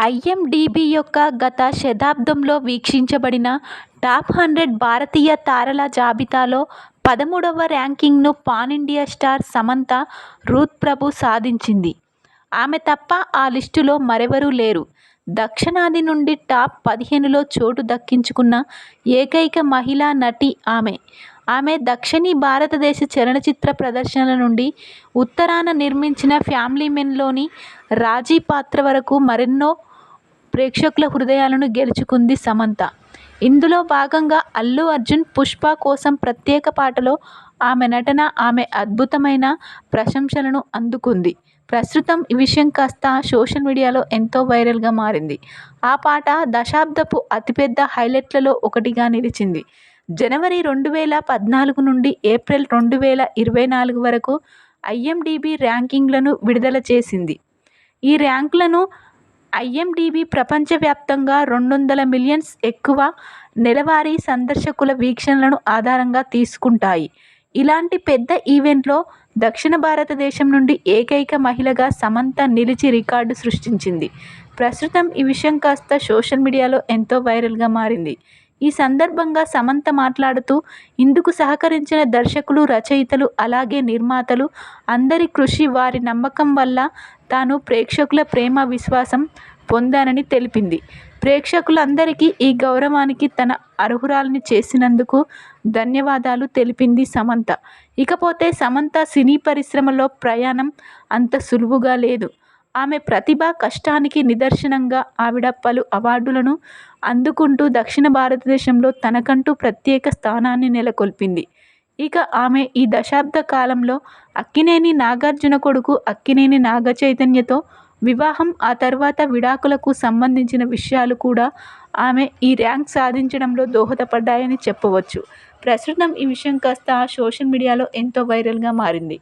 IMDb యొక్క గత శతాబ్దంలో వీక్షించబడిన టాప్ హండ్రెడ్ భారతీయ తారల జాబితాలో పదమూడవ ర్యాంకింగ్ను pan India star Samantha Ruth Prabhu సాధించింది. ఆమె తప్ప ఆ లిస్టులో మరెవరూ లేరు. దక్షిణాది నుండి టాప్ పదిహేనులో చోటు దక్కించుకున్న ఏకైక మహిళా నటి ఆమె. ఆమె దక్షిణీ భారతదేశ చలనచిత్ర ప్రదర్శనల నుండి ఉత్తరాన నిర్మించిన ఫ్యామిలీ మెన్లోని రాజీ పాత్ర వరకు మరెన్నో ప్రేక్షకుల హృదయాలను గెలుచుకుంది సమంత. ఇందులో భాగంగా అల్లు అర్జున్ 'పుష్ప' కోసం ప్రత్యేక పాటలో ఆమె నటన ఆమె అద్భుతమైన ప్రశంసలను అందుకుంది. ప్రస్తుతం ఈ విషయం కాస్త సోషల్ మీడియాలో ఎంతో వైరల్గా మారింది. ఆ పాట దశాబ్దపు అతిపెద్ద హైలైట్లలో ఒకటిగా నిలిచింది. జనవరి రెండు వేల పద్నాలుగు నుండి ఏప్రిల్ రెండు వేల ఇరవై నాలుగు వరకు ఐఎండిబి ర్యాంకింగ్లను విడుదల చేసింది. ఈ ర్యాంకులను ఐఎండిబి ప్రపంచవ్యాప్తంగా రెండు వందల మిలియన్స్ ఎక్కువ నెలవారీ సందర్శకుల వీక్షణలను ఆధారంగా తీసుకుంటాయి. ఇలాంటి పెద్ద ఈవెంట్లో దక్షిణ భారతదేశం నుండి ఏకైక మహిళగా సమంత నిలిచి రికార్డు సృష్టించింది. ప్రస్తుతం ఈ విషయం కాస్త సోషల్ మీడియాలో ఎంతో వైరల్గా మారింది. ఈ సందర్భంగా సమంత మాట్లాడుతూ ఇందుకు సహకరించిన దర్శకులు, రచయితలు, అలాగే నిర్మాతలు అందరి కృషి, వారి నమ్మకం వల్ల తాను ప్రేక్షకుల ప్రేమ, విశ్వాసం పొందానని తెలిపింది. ప్రేక్షకులందరికీ ఈ గౌరవానికి తన అర్హురాల్ని చేసినందుకు ధన్యవాదాలు తెలిపింది సమంత. ఇకపోతే సమంత సినీ పరిశ్రమలో ప్రయాణం అంత సులువుగా లేదు. ఆమె ప్రతిభ, కష్టానికి నిదర్శనంగా ఆవిడ పలు అవార్డులను అందుకుంటూ దక్షిణ భారతదేశంలో తనకంటూ ప్రత్యేక స్థానాన్ని నెలకొల్పింది. ఇక ఆమె ఈ దశాబ్ద కాలంలో అక్కినేని నాగార్జున కొడుకు అక్కినేని నాగచైతన్యతో వివాహం, ఆ తర్వాత విడాకులకు సంబంధించిన విషయాలు కూడా ఆమె ఈ ర్యాంక్ సాధించడంలో దోహదపడ్డాయని చెప్పవచ్చు. ప్రస్తుతం ఈ విషయం కాస్త సోషల్ మీడియాలో ఎంతో వైరల్గా మారింది.